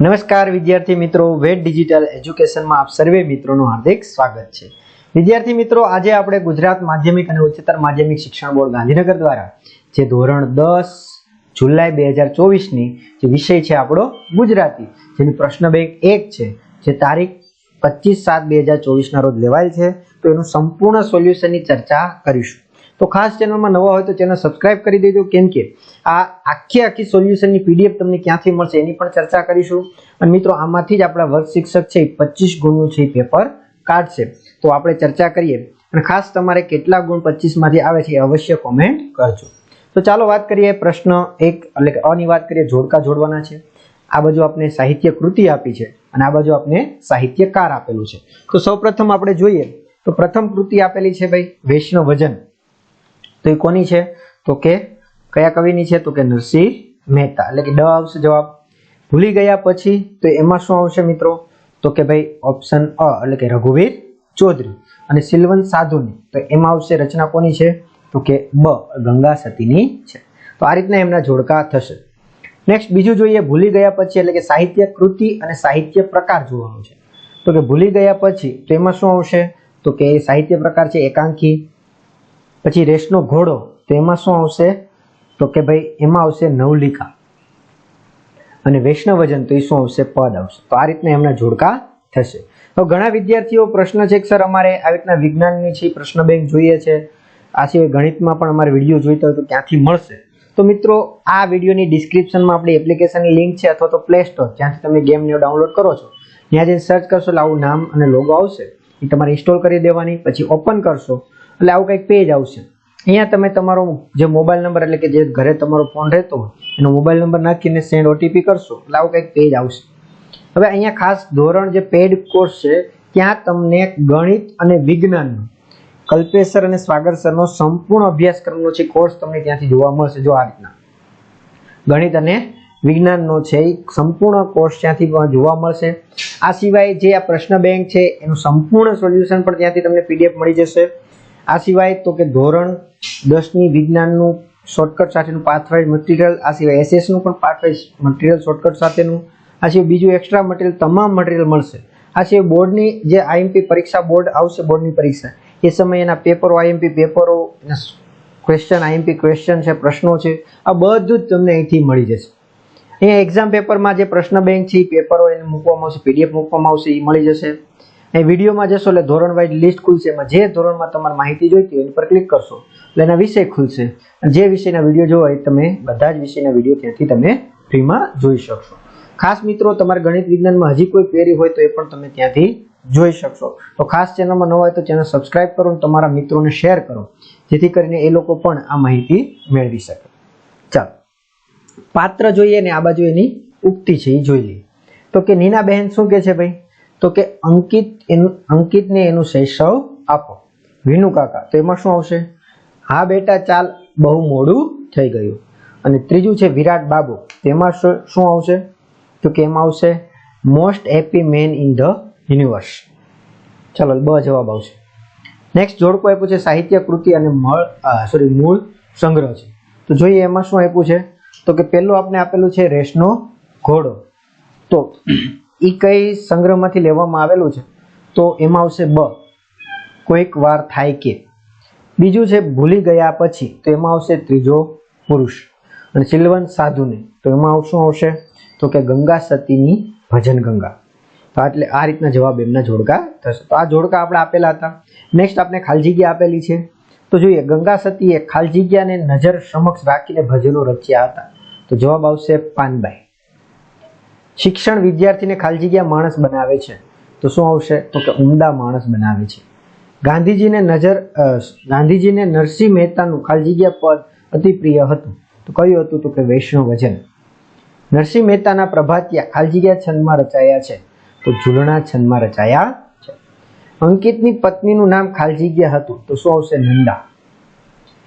નમસ્કાર વિદ્યાર્થી મિત્રો વેટ ડિજિટલ એજ્યુકેશનમાં આપ સર્વે મિત્રોનું હાર્દિક સ્વાગત છે. વિદ્યાર્થી મિત્રો, આજે આપણે ગુજરાત માધ્યમિક અને ઉચ્ચતર માધ્યમિક શિક્ષણ બોર્ડ ગાંધીનગર દ્વારા જે ધોરણ દસ જુલાઈ બે હજાર ચોવીસની જે વિષય છે આપણો ગુજરાતી, જેની પ્રશ્ન બેંક એક છે, જે તારીખ પચીસ સાત બે હજાર ચોવીસના રોજ લેવાયેલ છે, તો એનું સંપૂર્ણ સોલ્યુશનની ચર્ચા કરીશું. તો ખાસ ચેનલમાં નવા હોય તો ચેનલ સબસ્ક્રાઇબ કરી દેજો. કેમ કે આ આખી આખી સોલ્યુશનની પીડીએફ તમને ક્યાંથી મળશે એની પણ ચર્ચા કરીશું. અને મિત્રો, આમાંથી જ આપણા વર્ગ શિક્ષક છે એ પચીસ ગુણનું છે પેપર કાઢશે. તો આપણે ચર્ચા કરીએ. અને ખાસ તમારે કેટલા ગુણ પચીસમાંથી આવે છે એ અવશ્ય કોમેન્ટ કરજો. તો ચાલો વાત કરીએ પ્રશ્ન એક, એટલે કે અની વાત કરીએ, જોડકા જોડવાના છે. આ બાજુ આપણે સાહિત્ય કૃતિ આપી છે અને આ બાજુ આપણે સાહિત્યકાર આપેલું છે. તો સૌપ્રથમ આપણે જોઈએ. તો પ્રથમ કૃતિ આપેલી છે ભાઈ, વૈષ્ણવ વજન. તો એ કોની છે? તો કે કયા કવિની છે? તો કે નરસિંહ મહેતા. એટલે કે ડ આવશે જવાબ. ભૂલી ગયા પછી તો એમાં શું આવશે મિત્રો? તો કે ભાઈ ઓપ્શન અ, એટલે કે રઘુવીર ચૌધરી અને સિલવંત સાધુની. તો એમાં આવશે રચના કોની છે? તો કે બ, ગંગા સતીની છે. તો આ રીતના એમના જોડકા થશે. નેક્સ્ટ બીજું જોઈએ, ભૂલી ગયા પછી એટલે કે સાહિત્ય કૃતિ અને સાહિત્ય પ્રકાર જોવાનું છે. તો કે ભૂલી ગયા પછી તો એમાં શું આવશે? તો કે સાહિત્ય પ્રકાર છે એકાંકી. પછી રેસનો ઘોડો, તો એમાં શું આવશે? તો કે ભાઈ, એમાં આવશે નવલિકા. અને વૈષ્ણવજન, તો એ શું આવશે? પદ આવશે. તો આ રીતના એમના જોડકા થશે. તો ઘણા વિદ્યાર્થીઓ પ્રશ્ન છે કે, સર, અમારે આવી રીતના વિજ્ઞાનની છે પ્રશ્ન બેંક જોઈએ છે. આ સિવાય ગણિતમાં પણ અમારે વીડિયો જોઈતો હોય તો ક્યાંથી મળશે. તો મિત્રો, આ વિડીયોની ડિસ્ક્રિપ્શનમાં આપણી એપ્લિકેશનની લિંક છે અથવા તો પ્લે સ્ટોર, જ્યાંથી તમે ગેમને ડાઉનલોડ કરો છો. ત્યાં જઈને સર્ચ કરશો એટલે આવું નામ અને લોગો આવશે. એ તમારે ઇન્સ્ટોલ કરી દેવાની, પછી ઓપન કરશો. એટલે આવું કંઈક પેજ આવશે. અહીંયા તમે તમારો જે મોબાઈલ નંબર એટલે કે જે ઘરે તમારો ફોન રહેતો હોય, એનો મોબાઈલ નંબર નાખીને સેન્ડ ઓટીપી કરશો, એટલે આવું કંઈક પેજ આવશે. હવે અહીંયા ખાસ ધોરણ જે પેડ કોર્સ છે, ત્યાં તમને ગણિત અને વિજ્ઞાનનો કલ્પેશ અને સ્વાગર સરનો સંપૂર્ણ અભ્યાસક્રમનો છે કોર્સ તમને ત્યાંથી જોવા મળશે, જો આ રીતના. ગણિત અને વિજ્ઞાનનો છે એ સંપૂર્ણ કોર્સ ત્યાંથી જોવા મળશે. આ સિવાય જે આ પ્રશ્ન બેંક છે, એનું સંપૂર્ણ સોલ્યુશન પણ ત્યાંથી તમને પીડીએફ મળી જશે. આ સિવાય તો કે ધોરણ દસની વિજ્ઞાનનું શોર્ટકટ સાથેનું પાથવાઇઝ મટીરિયલ આ સિવાય એસએસનું પણ પાથવાઇઝ મટીરિયલ શોર્ટકટ સાથેનું. આ સિવાય બીજું એક્સ્ટ્રા મટીરિયલ તમામ મટીરિયલ મળશે. આ સિવાય બોર્ડની જે આઈએમપી પરીક્ષા બોર્ડ આવશે, બોર્ડની પરીક્ષા, એ સમયે એના પેપરો આઈએમપી પેપરો ક્વેશ્ચન આઈએમપી ક્વેશ્ચન છે, પ્રશ્નો છે, આ બધું જ તમને અહીંથી મળી જશે. અહીંયા એક્ઝામ પેપરમાં જે પ્રશ્ન બેંક છે, એ પેપરો એને મૂકવામાં આવશે પીડીએફ મૂકવામાં આવશે, એ મળી જશે. એ વિડીયોમાં જશો એટલે ધોરણ વાઇઝ લિસ્ટ ખુલશે. એમાં જે ધોરણમાં તમારે માહિતી જોઈતી હોય એની પર ક્લિક કરશો. એટલે એના વિષય ખુલશે. જે વિષયના વીડિયો જોવા હોય તમે બધા જ વિષયના વીડિયો ત્યાંથી તમે ફ્રીમાં જોઈ શકશો. ખાસ મિત્રો, તમારે ગણિત વિજ્ઞાનમાં હજી કોઈ ક્વેરી હોય તો એ પણ તમે ત્યાંથી જોઈ શકશો. તો ખાસ ચેનલમાં ન હોય તો ચેનલ સબસ્ક્રાઇબ કરો અને તમારા મિત્રોને શેર કરો. જેથી કરીને એ લોકો પણ આ માહિતી મેળવી શકે. ચાલો. પાત્ર જોઈએ ને આ બાજુ એની ઉક્તિ છે, એ જોઈ લઈએ. તો કે નીના બહેન શું કે છે ભાઈ? તો કે અંકિત એનું અંકિતને એનું શૈશવ આપો. વિનુ કાકા, તો એમાં શું આવશે? હા બેટા, ચાલ, બહુ મોડું થઈ ગયું. અને ત્રીજું છે વિરાટ બાબુ, તેમાં શું આવશે? તો કે એમાં આવશે most happy man in the universe ચાલો, બ જવાબ આવશે. નેક્સ્ટ જોડકો આપ્યું છે સાહિત્ય, કૃતિ અને મળ સોરી મૂળ સંગ્રહ છે. તો જોઈએ એમાં શું આપ્યું છે? તો કે પહેલું આપણે આપેલું છે રેસનો ઘોડો. તો એ કઈ સંગ્રહમાંથી લેવામાં આવેલું છે? તો એમાં આવશે બ. કોઈક વાર થાય કે. બીજું છે ભૂલી ગયા પછી, તો એમાં આવશે ત્રીજો પુરુષ. અને સિલવન સાધુને, તો એમાં શું આવશે? તો કે ગંગા સતીની ભજન ગંગા. તો એટલે આ રીતના જવાબ એમના જોડકા થશે. તો આ જોડકા આપણે આપેલા હતા. નેક્સ્ટ આપણે ખાલી આપેલી છે. તો જોઈએ, ગંગા સતીએ ખાલી જગ્યાને નજર સમક્ષ રાખીને ભજનો રચ્યા હતા. તો જવાબ આવશે પાનબાઈ. શિક્ષણ વિદ્યાર્થીને ખાલી જગ્યા માણસ બનાવે છે. તો શું આવશે? તો કે ઉમદા માણસ બનાવે છે. ગાંધીજીને નજર ગાંધીજીને નરસિંહ મહેતાનું ખાલી જગ્યા પદ અતિ પ્રિય હતું. તો કયું હતું? તો કે વૈષ્ણવ વજન નરસિંહ મહેતાના પ્રભાતિયા ખાલી જગ્યા છંદમાં રચાયા છે. તો ઝૂલણા છંદમાં રચાયા છે. અંકિતની પત્નીનું નામ ખાલી જગ્યા હતું. તો શું આવશે? નંદા.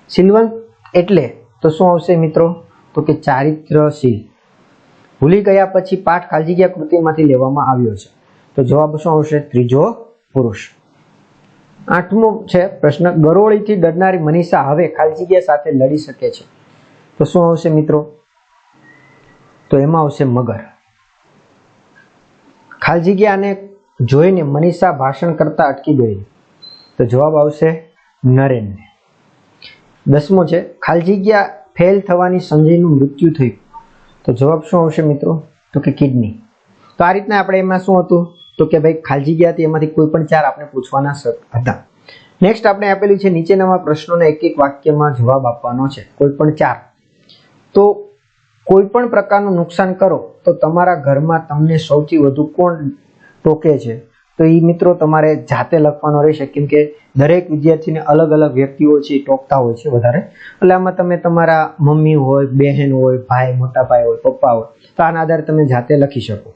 સિલવંત એટલે તો શું આવશે મિત્રો? તો કે ચારિત્રશીલ ભૂલી ગયા પછી પાઠ ખાલી કૃતિમાંથી લેવામાં આવ્યો છે. તો જવાબ શું આવશે? ત્રીજો પુરુષ. આઠમો છે પ્રશ્ન, ગરોળીથી ડરનારી મનીષા હવે ખાલી જગ્યા સાથે લડી શકે છે. તો શું આવશે મિત્રો? તો એમાં આવશે મગર. ખાલી જગ્યાને જોઈને મનીષા ભાષણ કરતા અટકી ગઈ. તો જવાબ આવશે નરેનને. દસમો છે, ખાલી જગ્યા ફેલ થવાની સંજયનું મૃત્યુ થયું. તો જવાબ શું આવશે મિત્રો? તો કે કિડની. તો આ રીતના આપણે એમાં શું હતું? તો કે ભાઈ ખાલી હતી, એમાંથી કોઈ પણ ચાર આપણે પૂછવાના હતા. નેક્સ્ટ આપણે આપેલું છે નીચેનામાં પ્રશ્નોને એક એક વાક્યમાં જવાબ આપવાનો છે, કોઈ પણ ચાર. તો કોઈ પણ પ્રકારનું નુકસાન કરો, તો તમારા ઘરમાં તમને સૌથી વધુ કોણ ટોકે છે? તો એ મિત્રો તમારે જાતે લખવાનો રહેશે. કેમ કે દરેક વિદ્યાર્થીને અલગ અલગ વ્યક્તિઓ છે ટોકતા હોય છે વધારે. એટલે આમાં તમે તમારા મમ્મી હોય, બહેન હોય, ભાઈ, મોટા ભાઈ હોય, પપ્પા હોય, તો આના આધારે તમે જાતે લખી શકો.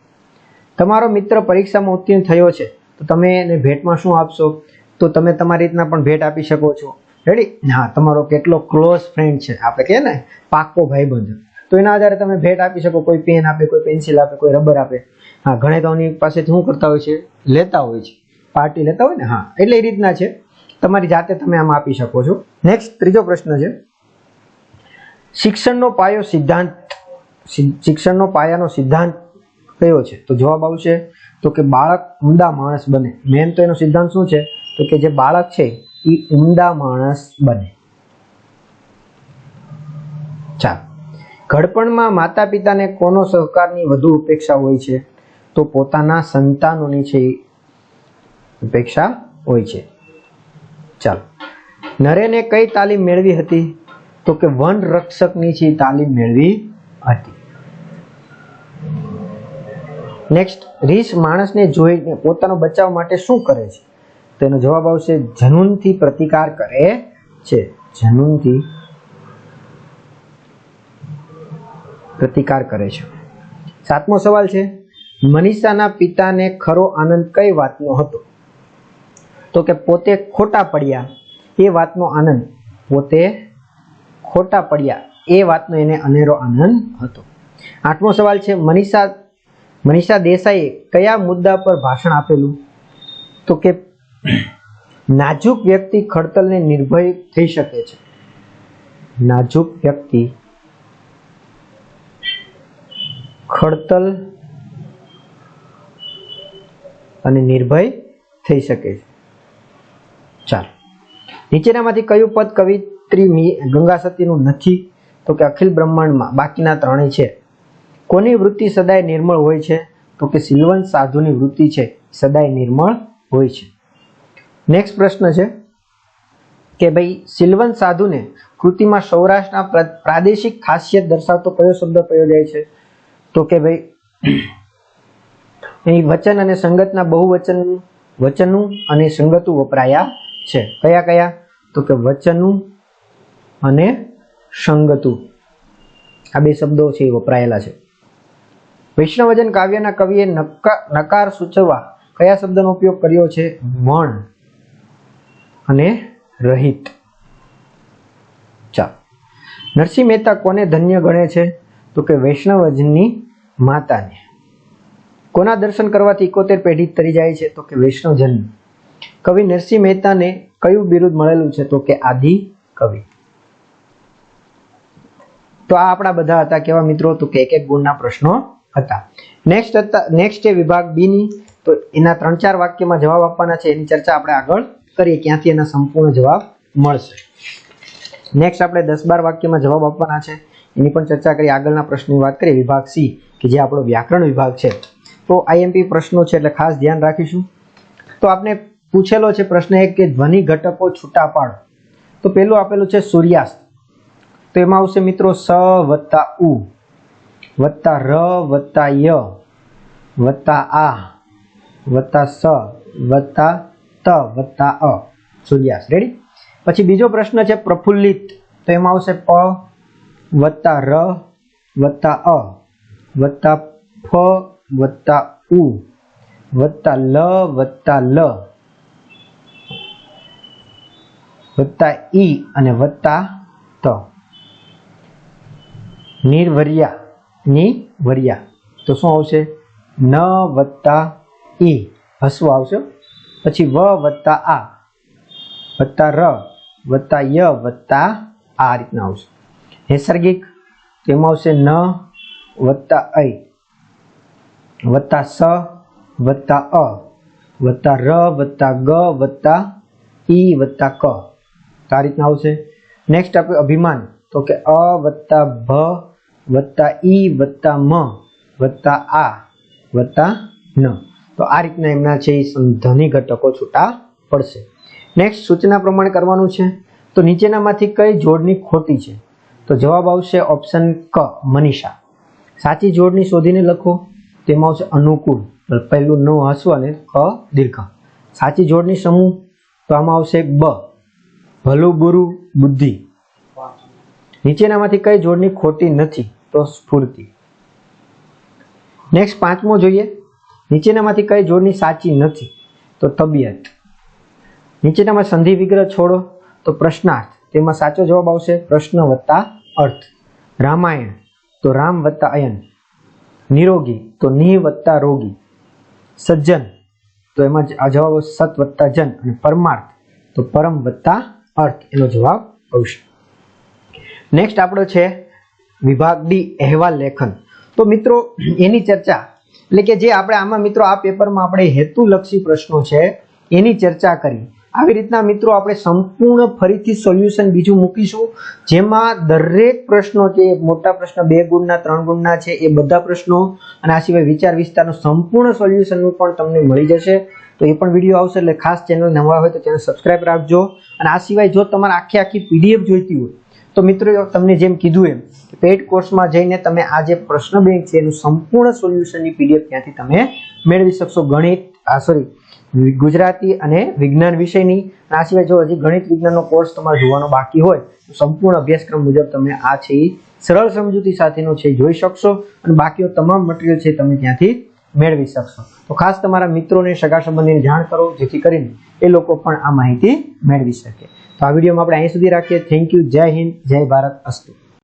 તમારો મિત્ર પરીક્ષામાં ઉત્તીર્ણ થયો છે, તો તમે એને ભેટમાં શું આપશો? તો તમે તમારી રીતના પણ ભેટ આપી શકો છો. રેડી હા, તમારો કેટલો ક્લોઝ ફ્રેન્ડ છે. આપણે કહે ને, પાક્કો ભાઈબંધ. તો એના આધારે તમે ભેટ આપી શકો, કોઈ પેન આપે, કોઈ પેન્સિલ આપે, કોઈ રબર આપે. હા, ઘણે એની પાસેથી શું કરતા હોય છે? લેતા હોય છે. પાર્ટી લેતા હોય ને? હા, એટલે એ રીતના છે. તમારી જાતે તમે આમ આપી શકો છો. નેક્સ્ટ ત્રીજો પ્રશ્ન છે. શિક્ષણનો પાયો સિદ્ધાંત શિક્ષણનો પાયાનો સિદ્ધાંત કયો છે? તો જવાબ આવશે તો કે બાળક ઉમદા માણસ બને. મેન તો એનો સિદ્ધાંત શું છે? તો કે જે બાળક છે એ ઉમદા માણસ બને. ચાલો. ઘડપણમાં માતા પિતાને કોનો સહકારની વધુ અપેક્ષા હોય છે? તો પોતાના સંતાનોની છે અપેક્ષા હોય છે. ચાલો. નરેને કઈ તાલીમ મેળવી હતી? તો કે વન રક્ષકની છે તાલીમ મેળવી હતી. નેક્સ્ટ રીસ માણસને જોઈને પોતાનો બચાવ માટે શું કરે છે? તેનો જવાબ આવશે, જનૂનથી પ્રતિકાર કરે છે. જનૂનથી પ્રતિકાર કરે છે. સાતમો સવાલ છે, મનીષાના પિતાને ખરો આનંદ કઈ વાતનો હતો? તો કે પોતે ખોટા પડ્યા એ વાતનો આનંદ. પોતે ખોટા પડ્યા એ વાતનો એને અનેરો આનંદ હતો. આઠમો સવાલ છે, મનીષા મનીષા દેસાઈએ કયા મુદ્દા પર ભાષણ આપેલું? તો કે નાજુક વ્યક્તિ ખડતલને નિર્ભય થઈ શકે છે. નાજુક વ્યક્તિ ખડતલ અને નિર્ભય થઈ શકે છે. ચાલો. નીચેનામાંથી કયું પદ કવિત્રી ગંગા સતીનું નથી? તો કે અખિલ બ્રહ્માંડમાં બાકીના ત્રણેય છે. કોની વૃત્તિ સદાય નિર્મળ હોય છે? તો કે સિલવંત સાધુની વૃત્તિ છે, સદાય નિર્મળ હોય છે. નેક્સ્ટ પ્રશ્ન છે કે ભાઈ સિલવંત સાધુને કૃતિમાં સૌરાષ્ટ્રના પ્રાદેશિક ખાસિયત દર્શાવતો કયો શબ્દ પ્રયોજાય છે? તો કે ભાઈ, અહીં વચન અને સંગતના બહુવચન વચનું અને સંગતું વપરાયા છે. કયા કયા? તો કે વચનું અને સંગતું. આ બે શબ્દો છે એ વપરાયેલા છે. વૈષ્ણવજન કાવ્યના કવિએ નકા- નકાર સૂચવવા કયા શબ્દનો ઉપયોગ કર્યો છે? મણ અને રહિત. ચા નરસિંહ મહેતા કોને ધન્ય ગણે છે? તો કે વૈષ્ણવજનની માતાને. કોના દર્શન કરવાથી એકોતેર પેઢી તરી જાય છે તો કે વૈષ્ણવજન કવિ નરસિંહ મહેતાને કયું બિરુદ મળેલું છે તો કે આદિ કવિ. તો આ આપણા બધા હતા કેવા મિત્રો તો કે એક એક ગુણના પ્રશ્નો હતા. નેક્સ્ટ હતા નેક્સ્ટ એ વિભાગ બી ની. તો એના ત્રણ ચાર વાક્યમાં જવાબ આપવાના છે. એની ચર્ચા આપણે આગળ કરીએ. ક્યાંથી એના સંપૂર્ણ જવાબ મળશે. નેક્સ્ટ આપણે દસ બાર વાક્યમાં જવાબ આપવાના છે. એની પણ ચર્ચા કરી, આગળના પ્રશ્નની વાત કરીએ વિભાગ સી, કે જે આપણો વ્યાકરણ વિભાગ છે. તો આઈએમપી પ્રશ્નો છે એટલે ખાસ ધ્યાન રાખીશું. તો આપણે પૂછેલો છે પ્રશ્ન એક કે ધ્વનિ ઘટકો છૂટા પાડો તો પેલું આપેલું છે સૂર્યાસ્ત. તો એમાં આવશે મિત્રો સ વત્તા ઉ, વત્તા ર વત્તા ય, વત્તા આ, વત્તા સ, વત્તા ત, વત્તા અ. સૂર્યાસ્ત. રેડી પછી બીજો પ્રશ્ન છે પ્રફુલ્લિત. તો એમાં આવશે પ વત્તા ર, વત્તા અ, વત્તા ફ, વત્તા ઉ, વત્તા લ વત્તા લ. વત્તા ઈ અને વત્તા ત. નિર્વર્યા નિવર્યા તો શું આવશે? ન વત્તા ઈ. હસવું આવશે? પછી વ વત્તા આ. વત્તા ર, વત્તા ય, વત્તા આ રીતના આવશે. નૈસર્ગિક, તેમાં આવશે ન વત્તા ઐ વત્તા સ, વત્તા અ. વત્તા ર, વત્તા ગ, વત્તા ઈ, વત્તા ક. આ રીતના આવશે. નેક્સ્ટ આપણે અભિમાન. તો કે અ, વત્તા ભ, વત્તા ઈ, વત્તા મ, વત્તા આ, વત્તા ન. તો આ રીતના એમના છે એ ધની ઘટકો છૂટા પડશે. નેક્સ્ટ સૂચના પ્રમાણે કરવાનું છે. તો નીચેનામાંથી કઈ જોડની ખોટી છે? તો જવાબ આવશે ઓપ્શન ક, મનીષા. સાચી જોડની શોધીને લખો. તેમાં આવશે અનુકૂળ. પહેલું ન હસવું અને ક દીર્ઘ. સાચી જોડની સમૂહ. તો આમાં આવશે બ, ભલું બુરુ બુદ્ધિ. નીચેનામાંથી કઈ જોડની ખોટી નથી, તો સ્ફૂર્તિ. નેક્સ્ટ પાંચમો જોઈએ. નીચેનામાંથી કઈ જોડની સાચી નથી, તો તબિયત. નીચેનામાં સંધિ વિગ્રહ છોડો, તો પ્રશ્નાર્થ. તેમાં સાચો જવાબ આવશે પ્રશ્ન વત્તા અર્થ. રામાયણ તો રામ વત્તા અયન. નિરોગી તો નિહ વત્તા રોગી. સજ્જન તો એમાં આ જવાબ આવશે સત વત્તા જન અને પરમાર્થ તો પરમ વત્તા અર્થ. એનો જવાબ આવશે. નેક્સ્ટ આપણો છે વિભાગ ડી, અહેવાલ લેખન. તો મિત્રો, એની ચર્ચા, એટલે કે જે આપણે આમાં મિત્રો આ પેપરમાં આપણે હેતુલક્ષી પ્રશ્નો છે, એની ચર્ચા કરી. આવી રીતના મિત્રો આપણે સંપૂર્ણ ફરીથી સોલ્યુશન બીજું મૂકીશું. જેમાં દરેક પ્રશ્નો છે મોટા પ્રશ્ન, બે ગુણના, ત્રણ ગુણના છે, એ બધા પ્રશ્નો અને આ સિવાય વિચાર વિસ્તારનું સંપૂર્ણ સોલ્યુશનનું પણ તમને મળી જશે. તો એ પણ વીડિયો આવશે એટલે ખાસ ચેનલ નવા હોય તો ચેનલ સબસ્ક્રાઇબ રાખજો. અને આ સિવાય જો તમારે આખી આખી પીડીએફ જોઈતી હોય, તો મિત્રો તમને જેમ કીધું એમ પેઇડ કોર્સમાં જઈને તમે આ જે પ્રશ્ન બેંક છે એનું સંપૂર્ણ સોલ્યુશનની પીડીએફ ત્યાંથી તમે મેળવી શકશો. ગણિત, આ સોરી ગુજરાતી અને વિજ્ઞાન વિષયની આ સિવાય જો હજી ગણિત વિજ્ઞાનનો કોર્સ તમારે જોવાનો બાકી હોય, તો સંપૂર્ણ અભ્યાસક્રમ મુજબ તમે આ છે એ સરળ સમજૂતી સાથેનો છે જોઈ શકશો, અને બાકીનો તમામ મટીરિયલ છે તમે ત્યાંથી મેળવી શકશો. તો ખાસ તમારા મિત્રોને, સગા સંબંધીને જાણ કરો, જેથી કરીને એ લોકો પણ આ માહિતી મેળવી શકે. તો આ વિડીયોમાં આપણે અહીં સુધી રાખીએ. થેન્ક યુ જય હિન્દ. જય ભારત. અસ્તુ.